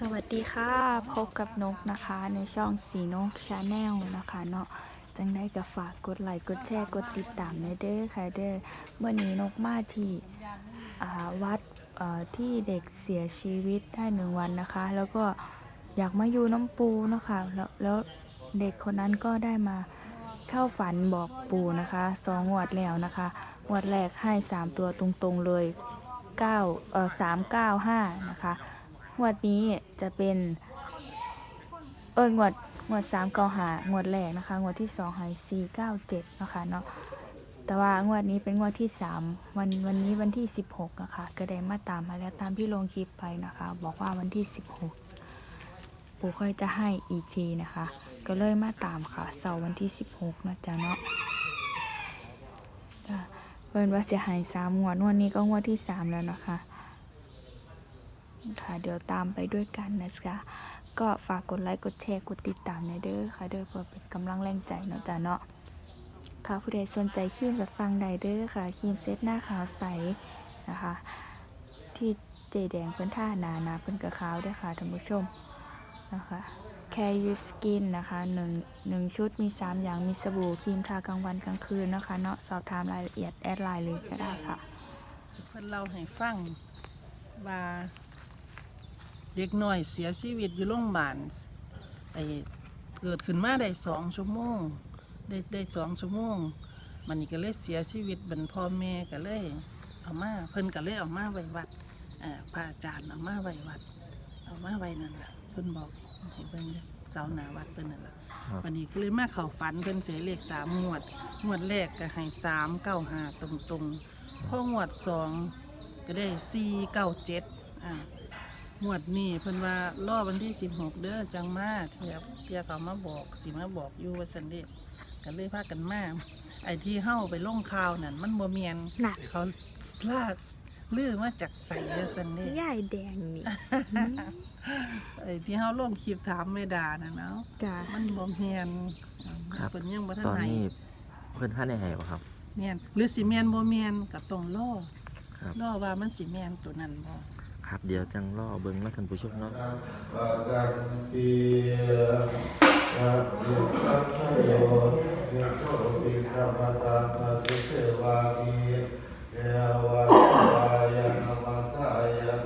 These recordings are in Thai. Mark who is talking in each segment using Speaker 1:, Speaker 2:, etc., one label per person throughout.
Speaker 1: สวัสดีค่ะพบกับนกนะคะในช่องสีนกชาแนลนะคะเนาะจังได้ก็ฝากกดไลค์กดแชร์กดติดตามในเด้อค่ะเด้อเมื่อนี้นกมาที่วัดที่เด็กเสียชีวิตได้หนึ่งวันนะคะ แล้วก็อยากมาอยู่น้ำปูนะคะแล้วแล้วเด็กคนนั้นก็ได้มาเข้าฝันบอกปูนะคะสองงวดแล้วนะคะงวดแรกให้สามตัวตรงๆเลยเก้าเอ่อสามเก้าห้านะคะ งวดนี้จะเป็น เอองวดงวดสามเก้าหางวดแรกนะคะ งวดที่สองหายสี่เก้าเจ็ดนะคะเนาะแต่ว่างวดนี้เป็นงวดที่สามวันวันนี้วันที่สิบหกนะคะก็ได้มาตามมาแล้วตามที่ลงคลิปไปนะคะ บอกว่าวันที่สิบหกปู่ค่อยจะให้อีกทีนะคะ ก็เลยมาตามค่ะเสาร์วันที่สิบหกนะจ๊ะเนาะเพิ่นว่าจะให้สามงวดงวดนี้ก็งวดที่สามแล้วนะคะ ค่ะ เดี๋ยวตามไปด้วยกันนะจ๊ะก็ฝากกดไลค์กดแชร์กดติดตามในเด้อค่ะเด้อเพื่อเป็นกำลังแรงใจเนาะจ๊ะเนาะค่ะผู้ใดสนใจครีมกับสั่งได้เด้อค่ะครีมเซตหน้าขาวใสนะคะ ที่เจแดงเพิ่นท่านานาเพิ่นกระขาวด้วยค่ะท่านผู้ชมนะคะแคยูสกินนะคะหนึ่งหนึ่งชุดมี 3 อย่างมีสบู่ครีมทากลางวันกลางคืนนะคะเนาะสอบถามรายละเอียดแอดไลน์เลยก็ได้ค่ะ
Speaker 2: เพิ่อนเล่าให้ฟังว่า เด็กน้อยเสียชีวิตอยู่โรงพยาบาลไอ้เกิดขึ้นมาได้สองชั่วโมง ได้ได้สองชั่วโมง มันนี่ก็เลยเสียชีวิตบรรพ่อแม่ก็เลยเอามาเพิ่นก็เลยเอามาไว้วัดเอ่อพระอาจารย์เอามาไว้วัด เอามาไว้นั่นแหละเพิ่นบอกให้เบิ่งเด้อเสาหน้าวัดเพิ่นนั่นแหละ
Speaker 3: ครับ
Speaker 2: วันนี้ก็เลยมาเข้าฝันเพิ่นเสียเลขสามงวดงวดแรกก็ให้สามเก้าห้าตรงๆพองวดสองก็ได้สี่เก้าเจ็ดอ่า งวดนี้เพิ่นว่าล่อวันที่สิบหกเด้อจังมาเทียบเทียบเขามาบอกสิมาบอกอยู่ว่าสันเดก็เลยพากันมาไอ้ที่เฮ้าไปลงข่าวนั่นมันบ่เมียน
Speaker 1: หนัก
Speaker 2: เขาลาดลือมาจากใส่ว่าสันเด
Speaker 1: ใหญ่แดงนี่
Speaker 2: ไอ้ที่เฮ้าลงคลิปถามไม่ด่าน่ะเนาะ
Speaker 1: จ้า
Speaker 2: มันบ่เมียน
Speaker 3: ครับ
Speaker 2: เพิ่นยังบ่ทัน
Speaker 3: ตอน
Speaker 2: ไหน
Speaker 3: นี้เพื่อนท่านในไหวะครับ
Speaker 2: เมียนหรือสิเมียนบ่เมียนก็ต้องรอ
Speaker 3: ครับ
Speaker 2: รอว่ามันสิเมียนตัวนั้นบ่
Speaker 3: ครับเดี๋ยวจังล่อเบิ้งแล้วท่านผู้ชมเนาะ
Speaker 4: ปะกันปีสัพพิสัพพโยวิโชติธรรมตาตาสิเสวามีเยาวะวายานามัตตายา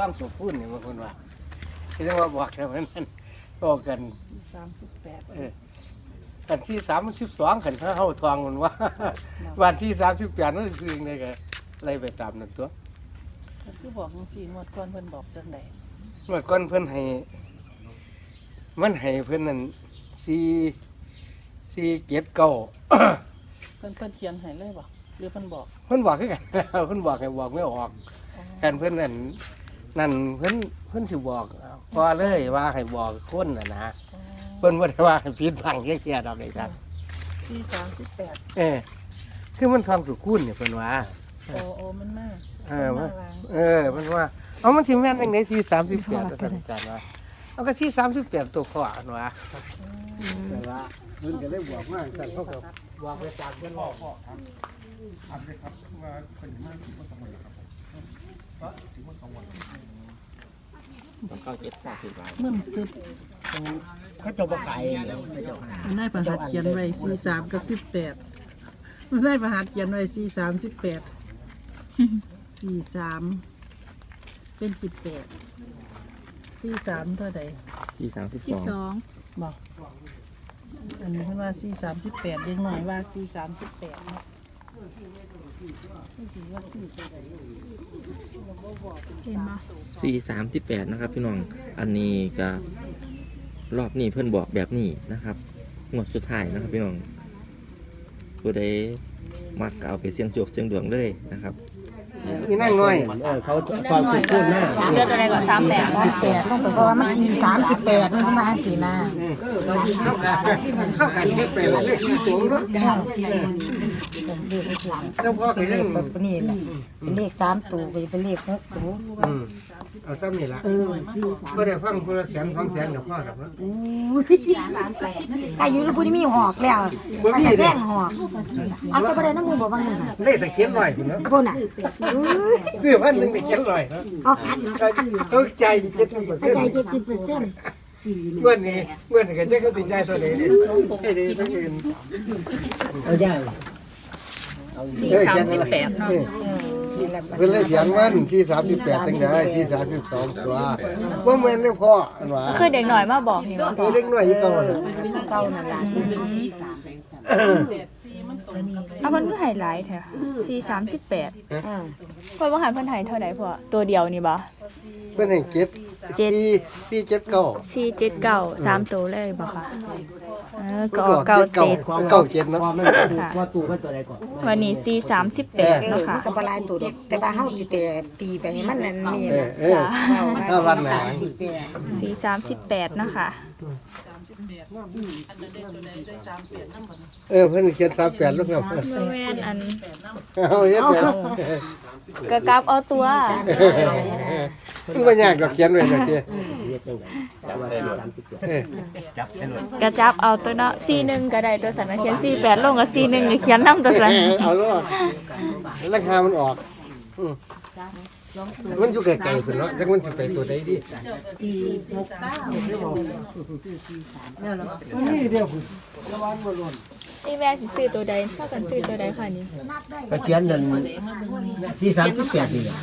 Speaker 5: ฟังตัวพูดนี่บางคนว่าที่จะว่าบอกแล้วมันนั่นบอกกัน
Speaker 2: สามสิบแปด
Speaker 5: เออกันที่สามสิบสองขันถ้าเข้าทองมันว่า วันที่สามสิบแปดนั่นคือยังไงกันไล่ไปตามนั่นตัว
Speaker 2: มันคือบอกจังซี่งวดก่อนเพิ่นบอกจังได
Speaker 5: เมื่อก่อนเพิ่นให้มันให้เพิ่นนั่นสี่สี่เจ็ดเก้า
Speaker 2: เพิ่นเพิ่นเขียนให้เลยบ่หรือเพิ่นบอก
Speaker 5: เพิ่นบอกคือกันเพิ่นบอกให้บอกไม่ออกกันเพิ่นนั่น นั่นเพิ่นเพิ่นสิบอกพอเลยว่าให้บอกคนน่ะนะเพิ่นบ่ได้ว่าให้ผิดฟังแค่ๆดอกเลยครับ
Speaker 2: สี่สามสิบแปด
Speaker 5: เออคือมันความสุขุนเนี่ยเพิ่นว่า
Speaker 2: โอ้โอ้มันมาก
Speaker 5: เออมันเออมันว่าเอามันสิแม่นจังได๋ที่38ท่านอาจารย์ว่าเอาก็ที่38ตัวขออันว่าแต่ว่าเพิ่นก็เลยบอกว่าท่านเขาก็บอกไปตามเพิ่นบอก
Speaker 2: มั นตึบ
Speaker 5: เขาจะบ่ขายเดี๋ยวเขาจะขาย
Speaker 2: มันได้ประหัดเขียนไว้สี่สามกับสิบแปดมันได้ประหัดเขียนไว้สี่สามสิบแปดสี่สามเป็นสิบแปดสี่สามเท่าใด
Speaker 3: ที่สามสิบ
Speaker 1: สิ
Speaker 3: ส
Speaker 1: บ
Speaker 3: อง
Speaker 1: อง
Speaker 2: บอกอันนี้เพิ่นว่าสี่สามสิบแปดเด็กหน่อยว่าสี่สามสิบแปด เห็
Speaker 1: นปะ
Speaker 3: สี่สามสิบแปดนะครับ พี่น้อง อันนี้ก็รอบนี้เพื่อนบอกแบบนี้นะครับงวดสุดท้ายนะครับ พี่น้องผู้ใดมักก็เอาไปเสี่ยงโจกเสี่ยงดวงเลยนะครับ
Speaker 5: อีนั่งน้อย
Speaker 6: เออเขาความคิดขึ้นหน้า
Speaker 1: เดือนอะไรก่อนสามแปด
Speaker 7: สามแปดต้องไปเพราะว่ามันสี่สามสิบแปดมันมาสีหน้า
Speaker 5: เข้ากันเฮ็ดไปเลยเลขสี่ตัวเนาะ
Speaker 7: เลขไม่ถึง
Speaker 5: เจ้าพ่อก็ยัง
Speaker 7: แบบนี้แหละเป็นเลขสามตัวก็จะเป็นเลขหกตัว
Speaker 5: อืม เอาซ้ำนี่ล่ะบ่ได้ฟังคนละแสนของแสนกับพ่อดอกเนาะ
Speaker 7: อายุแล้วผู้ที่มีหอกแล้วมันจะแย่งหอกเอาก็บ่ได้น้ำมูบ่บางหนึ่ง
Speaker 5: ได้แต่เก็บร้อยพุ่นเนาะ
Speaker 7: พวกน่ะอุ้ย
Speaker 5: ซื้อพันหนึงได้เก็บร้อยเนาะ
Speaker 7: เอา
Speaker 5: ต้องใจ70%
Speaker 7: ใจเจ็ดสิบเปอร์เซ็นต์
Speaker 5: เมื่อนี้เมื่อนี้ก็จะเขาติดใจตัวนี้ให้ดีสักอื่น
Speaker 6: เอาได้
Speaker 1: สี่สามสิบแปดเนาะ
Speaker 5: เพิ่นเลยเถียงมันที่38จังได๋ที่32ตัวบ่แม่นเรื่องพ่ออันว่า
Speaker 1: คือเด็กหน่อยมาบอกนี่ว่า
Speaker 5: ตัวเล็กน้อยอีกเก่าน่ะ
Speaker 7: เก้านั่นล่ะ
Speaker 1: เอาเพิ่นเพิ่นใหายหลายแท้สี่สามสิบแปด
Speaker 7: อ่า
Speaker 1: เพิ่นว่าใหายเพิ่นใหายเท่าไหร่พ่อตัวเดียวนี่บ่
Speaker 5: เพิ่นให้เก็บ
Speaker 1: เจ็ด
Speaker 5: 4 4 7 9
Speaker 1: สี่เจ็ดเก้าสามตัวเลยบ่ค่ะ เออ
Speaker 5: ก็
Speaker 1: ก็
Speaker 5: ออก
Speaker 1: เก้า
Speaker 5: เจ็ด
Speaker 1: เจ็ด
Speaker 5: เก้าเจ็ดเนาะ
Speaker 6: ว่ามันถูกว่าตู่ว่าตัวใดก่อน
Speaker 1: วันนี้สี่สามสิบแปด
Speaker 7: เออ
Speaker 1: เนาะ
Speaker 7: มั
Speaker 1: ค่ะ
Speaker 7: นก็บ่หลายตัวดอกแต่ว่าเฮาสิแต่ตีไปให้มันนั่นนี่
Speaker 5: เอ
Speaker 7: ล่ะ
Speaker 5: อเออ
Speaker 7: เก้า
Speaker 5: ถ้าวั
Speaker 7: ว่าน
Speaker 5: ไหน
Speaker 7: สามสิบแปด
Speaker 1: สี่สามสิบแปดเนาะค่ะ
Speaker 5: เออเพิ่นเขียน38ลูกเนาะ
Speaker 1: เมื่อแม่นอัน
Speaker 5: เอาเฮ็ดแบบ
Speaker 1: กระกลับเอาตัว
Speaker 5: มันบ่ยากดอกเขียนไว้ดอกเจ้
Speaker 6: เรียกจังไหนจับได้สามสิบเจ็ด
Speaker 5: เออก
Speaker 1: ระจับเอาตัวเนาะสี่หนึ่งก็ได้ตัวสันมาเขียนสี่แปดลงกับสี่หนึ่งเขียนน้ำตัวสัน
Speaker 5: เอาโลดราคามันออกอืมมันอยู่ไกลๆเพิ่นเนาะจักมันสิไปตัวใดดี
Speaker 1: นี่ แม่สิซื้อตัวใดถ้ากันซื้อตัวใดค่ะนี่
Speaker 6: ก็เขียนนั่นสี่สามสิบแปดนี่แหละ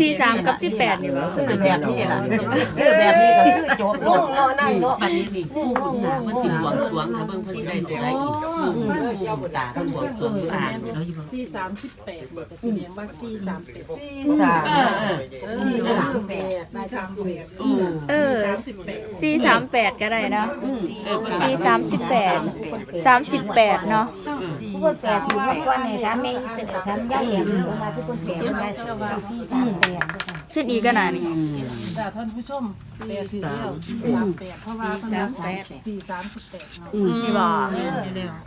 Speaker 1: สี่สามกับสิบแปดนี่บ่
Speaker 6: ซื้อแบบนี้ล่ะ
Speaker 7: ซื้อแบบนี้ก็คือจบลงเนาะนั่นเนาะ
Speaker 8: บัดนี้นี่ผู้ผู้หนาเพิ่นสิบวงสรวงให้เบิ่งเพิ่นสิได้ตัวใดอีกผู้ผู้ตาเพิ่นบวงสรวงอยู่อ่านแล้วอยู่
Speaker 2: สี่สามสิบแปดก็แสดงว่าสี่สามแปด
Speaker 7: สาม
Speaker 2: สี่สามแปดสี่สามแปด
Speaker 1: เออ
Speaker 2: สามสิบแปด
Speaker 1: สี่สามแปดก็ได้เนาะสี่สามสิบแปดสามสิบแปดเนาะ
Speaker 7: ผู้คนแปดที่ว่าก่อนนี่ถามแม่ถามยายเห็นลงมาทุกคนแปดมาสี่สามแปด
Speaker 1: ขึ้นอีกก็น่ะนี่
Speaker 2: แต่ท่านผู้ชมแปดสี่แล้วสี่สามแปดเพราะว่าเพิ่นว่าสี่สามสิบแปดเนาะ
Speaker 1: นี่บ่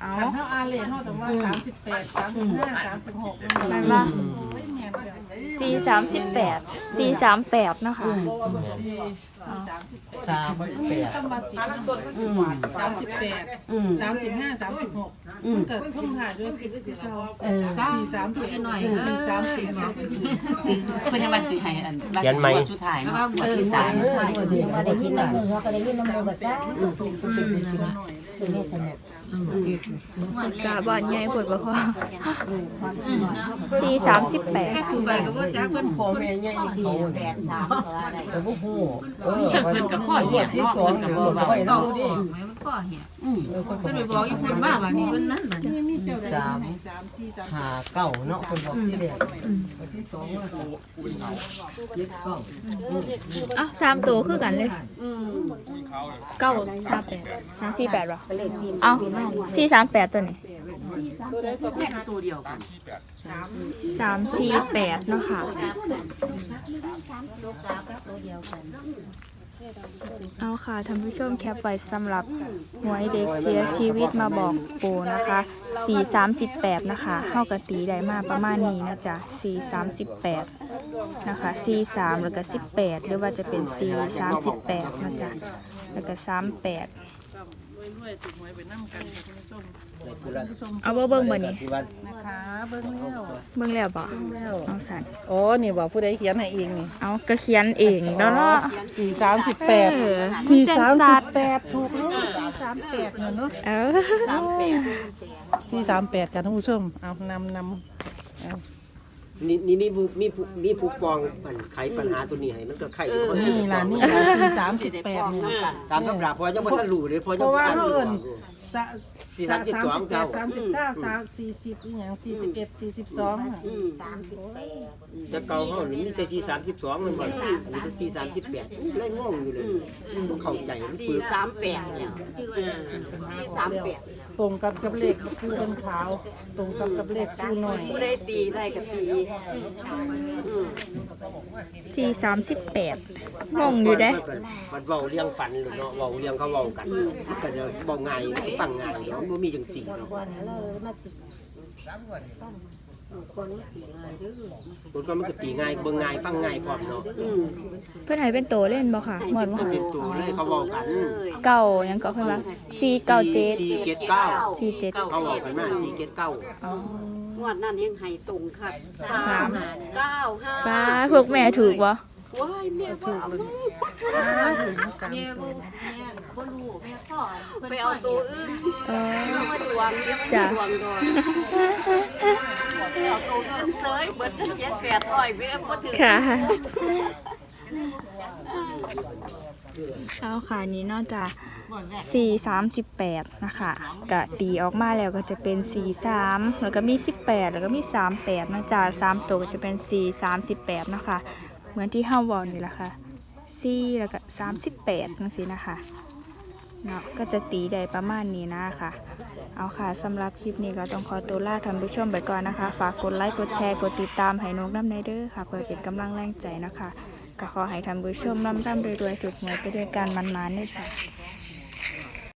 Speaker 1: เอา
Speaker 2: คันเท่าอาเลนเท่าแต่ว่าสามสิบแปดสามสิบห้าสามสิบหก
Speaker 1: แม่นบ่
Speaker 2: ไม่แม่นแบบ
Speaker 1: สี่สามสิบแปดสี่สามแปดเนาะค่ะ
Speaker 2: สามสิบแปด
Speaker 8: สามแปด
Speaker 2: คำว่าสิบ
Speaker 8: อืม
Speaker 2: สามสิบแปด
Speaker 8: อืม
Speaker 2: สามสิบห้าสามสิบหกมันเกิดเพิ่มถ่ายด้วยสิบคือเก่าสี่สามแปดสี่สามแปด
Speaker 8: เพิ่นยังว่าสิให้อันว่าสิสุดท้ายเนาะว่าที่สาม
Speaker 7: มาได้ยินน้ำมือเขาก็ได้ยินน้ำมือก็ซ่าคือแม่สนุ กา
Speaker 1: บอนใหญ่ปวดบ่พอสี่สามสิบแปด
Speaker 8: ถูกไปก็บ่าจักเพิ่น
Speaker 7: พ่อแม่ใหญ่สี่แปดสามก็ได้
Speaker 6: แต่พวกผู้เออ
Speaker 8: เพิ่นก็ข้อเหี้ยที่สองก็บ่ว่าเนาะมันข้อเหี้ยอืมเพิ่นไปบอกอีเพิ่นว่าว่านี่เพิ่นนั้นบัดนี้า
Speaker 6: สาม
Speaker 2: สามสี่สาม
Speaker 6: หาเก้าเนาะคนบอกที่แรก
Speaker 1: อะสามตัวคือกันเลยเก้าสามแปดสามสี่แปดวะเอาสี่สามแปดตัวนี้
Speaker 8: ตัวเดียวกัน
Speaker 1: สามสี่แปดเนาะค่ะ เอาค่ะท่านผู้ชมแคปไว้สำหรับหวยเด็กเสียชีวิตมาบอกปูนะคะสี่สามสิบแปดนะคะเข้ากะตีได้มาประมาณนี้นะจ๊ะสี่สามสิบแปดนะคะสี่สามแล้วก็สิบแปดหรือว่าจะเป็นสี่สามสิบแปดนะจ๊ะแล้วก็สามแปด
Speaker 2: รวยๆถูกหวยไปนั่งกันค่ะคุณผู้ชม
Speaker 1: เอาเบิ่งเบิ่งบ่นี่
Speaker 2: นะคะเบิ้งแล้ว
Speaker 1: เบิ่งแล้วบ่เอาสัน
Speaker 2: โอ้นี่บอกผู้ใดเขียนให้เองนี่
Speaker 1: เอากระเขียนเองแล้วเนาะ
Speaker 2: สี่สามสิบแปด
Speaker 1: เออ
Speaker 2: สี่
Speaker 1: แจ้ง
Speaker 2: สาม
Speaker 1: สั
Speaker 2: สิ
Speaker 1: ต
Speaker 2: บ
Speaker 1: ว์
Speaker 2: แปดถูกแล้วสี่สามแปดเนาะเนาะ
Speaker 1: เออ
Speaker 2: สี่สามแปดจ้ะท่านผู้ชมเอานำน
Speaker 6: นี่นี่นี่ผู้มีผู้มีผู้ปองปัญไขปัญหาตัวนี้ให้มันก็ไขอยู่คนำที่
Speaker 2: นี่ล่ะนี่ล่ะสี่สามสิบแปดนี่
Speaker 6: ตามตำราพอยังบ่ทันรู้เลยพอ
Speaker 2: เพ
Speaker 6: ยัง
Speaker 2: ราะว่า
Speaker 6: อ่าน
Speaker 2: เขา
Speaker 6: อยู่
Speaker 2: เอิ้นสะ
Speaker 6: สี่สามสิบสองเก้า
Speaker 2: สามสิบเก้าสามสี่สิบอีหยังสี่สิบเอ็ดสี่สิบสอง
Speaker 7: สี่สามสิบแปด
Speaker 6: จะเก่าเขาหรือมีแต่สี่สามสิบสองมันบ่อันนี้ก็สี่สามสิบแปดเลยงงอยู่เลยต้องเข้าใจมัน
Speaker 8: สี่
Speaker 6: ปื้
Speaker 8: สามแปดแล้วสี่สามแปด
Speaker 2: ตรงกับกับเลขคู่เป็นขาว ตรงกับกับเลขคู่หน่อย
Speaker 8: ผู้ใดตีได้กับตี
Speaker 1: สี่สามสิบแปดงงอยู่เด้
Speaker 6: มันเว้าเรื่องฝันหรือเนาะเว้าเรื่องเขาเว้ากันมันก็จะเว้าง่ายฟังง่ายเนาะมันบ่มีจังสี่เนาะ
Speaker 7: วันเรามาติด
Speaker 6: คนก็มันก็ตีง่ายเบิ่งง่ายฟังง่ายพร้อมเนาะ
Speaker 1: เพื่อนให้เป็นโตเล่นบ่ค่ะเหมือนว่า
Speaker 6: เป็นตัวเลยเขาเว้ากัน
Speaker 1: เก่าหยังก็เพิ่นว่าสี่เก้าเจ็ด
Speaker 6: สี่เจ็ดเก้า
Speaker 1: สี่เจ็ด
Speaker 6: เขาเว้ากันมาสี่เจ็ดเก้า
Speaker 1: อ๋อ
Speaker 8: งวดนั้นยังให้ตรงค่ะสามเก้าห้า
Speaker 1: ป้าพวกแม่ถูกบ่
Speaker 8: ว้ายแม่บ่เอาแม่บ่แม่ บ่รู้แม่พ่อไปเอาตัวอื่น
Speaker 1: เออ
Speaker 8: มาดวงเดี๋ยวมันดวงดอกไปเอาตัวอื่นเสยเบิดกันเจ็ดแปดร้อยแม่บ่ถึง
Speaker 1: ค่ะ เอาค่ะนี้นอกจาก 4 38 นะคะกะตีออกมาแล้วก็จะเป็น 4 3 แล้วก็มี 18 แล้วก็มี 38นะจ๊ะ3ตัวก็จะเป็น 4 38 นะคะ เหมือนที่ห้าวอลนี่แหละค่ะ 4 แล้วก็ 38นั่นสินะคะ เนาะก็จะตีได้ประมาณนี้นะคะเอาค่ะสำหรับคลิปนี้ก็ต้องขอตัวลาท่านผู้ชมไปก่อนนะคะ ฝากกดไลค์กดแชร์กดติดตามให้นกน้ำในเด้อค่ะ เพื่อเป็นกำลังแรงใจนะคะก็ขอให้ท่านผู้ชมร่ำร่ำรวยๆถูกหวยไปด้วยกันมันๆด้วยจ้ะ